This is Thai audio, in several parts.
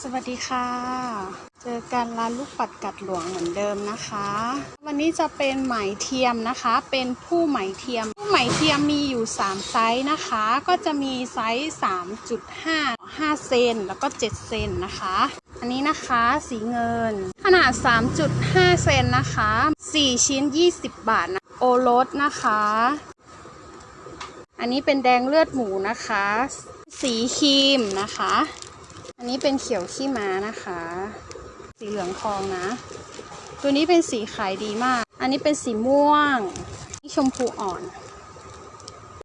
สวัสดีค่ะ เจอกันร้านลูกปัดกัดหลวงเหมือนเดิมนะคะ วันนี้จะเป็นไหมเทียมนะคะ เป็นผู้ไหมเทียม ผู้ไหมเทียมมีอยู่ 3 ไซส์นะคะ ก็จะมีไซส์ 3.5 5 เซนแล้วก็ 7 เซนนะคะ อันนี้นะคะสีเงิน ขนาด 3.5 เซนนะคะ 4 ชิ้น 20 บาทนะ โอรสนะคะ อันนี้เป็นแดงเลือดหมูนะคะ สีครีมนะคะ อันนี้เป็นเขียวขี้ม้านะคะ สีเหลืองทองนะ ตัวนี้เป็นสีขายดีมาก อันนี้เป็นสีม่วงนี่ชมพูอ่อน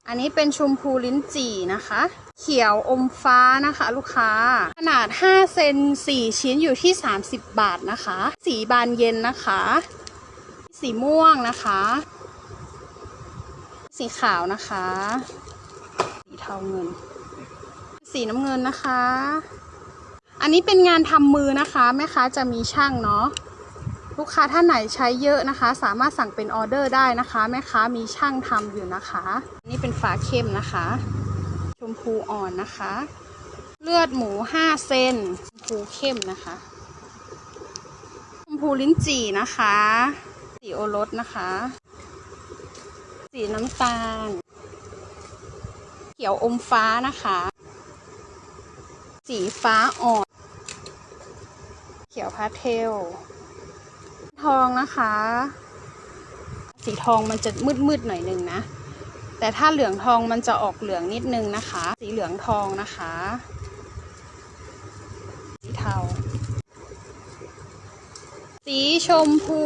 อันนี้เป็นชมพูลิ้นจี่นะคะ เขียวอมฟ้านะคะ ลูกค้า ขนาด 5 เซน 4 ชิ้นอยู่ที่ 30 บาทนะคะ สีบานเย็นนะคะ สีม่วงนะคะ สีขาวนะคะ สีเทาเงิน สีน้ำเงินนะคะ อันนี้เป็นงานทำมือนะคะแม่ค้าจะมีช่างเนาะลูกค้าท่านไหนใช้เยอะนะคะ สามารถสั่งเป็นออเดอร์ได้นะคะแม่ค้ามีช่างทำอยู่นะคะอันนี้เป็นฟ้าเข้มนะคะ ชมพูอ่อนนะคะ เลือดหมู5เซนชมพูเข้มนะคะชมพูลิ้นจี่นะคะ สีโอรสนะคะ สีน้ำตาล เขียวอมฟ้านะคะ สีฟ้าอ่อน ขียวพาสเทล ทองนะคะ สีทองมันจะมืดๆหน่อยนึงนะ แต่ถ้าเหลืองทองมันจะออกเหลืองนิดนึงนะคะ สีเหลืองทองนะคะ สีเทา สีชมพู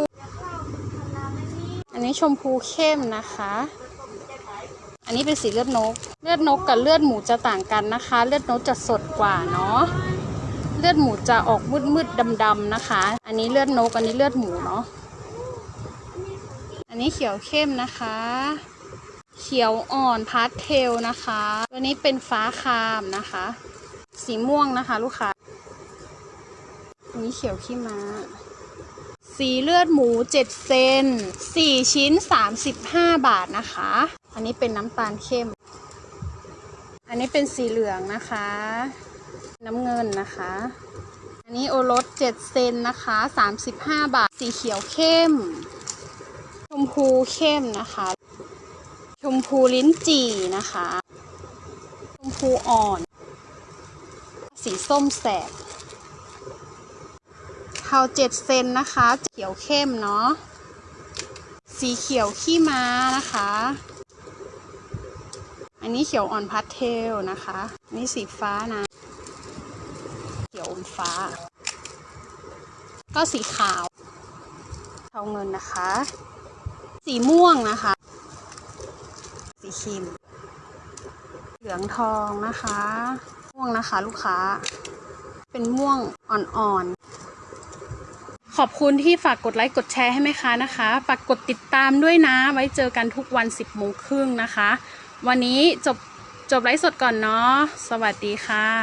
อันนี้ชมพูเข้มนะคะอันนี้เป็นสีเลือดนก เลือดนกกับเลือดหมูจะต่างกันนะคะ เลือดนกจะสดกว่าเนาะ เลือดหมูจะออกมืดมืดดำดำๆนะคะ อันนี้เลือดนก อันนี้เลือดหมูเนาะ อันนี้เขียวเข้มนะคะ เขียวอ่อนพาสเทลนะคะ ตัวนี้เป็นฟ้าคามนะคะ สีม่วงนะคะ ลูกค้า อันนี้เขียวขี้ม้าสีเลือดหมู 7 เซน 4 ชิ้น 35 บาทนะคะ อันนี้เป็นน้ำตาลเข้ม อันนี้เป็นสีเหลืองนะคะ น้ำเงินนะคะ อันนี้โอรส7เซนนะคะ 35 บาท สีเขียวเข้ม ชมพูเข้มนะคะ ชมพูลิ้นจี่นะคะ ชมพูอ่อน สีส้มแสบเทาเจ็ดเซนนะคะ เขียวเข้มเนาะ สีเขียวขี้ม้านะคะ อันนี้เขียวอ่อนพาสเทลนะคะอันนี้สีฟ้านะีฟ้า ก็สีขาวเทาเงินนะคะ สีม่วงนะคะ สีครีมเหลืองทองนะคะ ม่วงนะคะลูกค้า เป็นม่วงอ่อนๆ ขอบคุณที่ฝากกดไลค์กดแชร์ให้แม่ค้านะคะ ฝากกดติดตามด้วยนะ ไว้เจอกันทุกวัน 10โมงครึ่งนะคะ วันนี้จบจบไลฟ์สดก่อนเนาะ สวัสดีค่ะ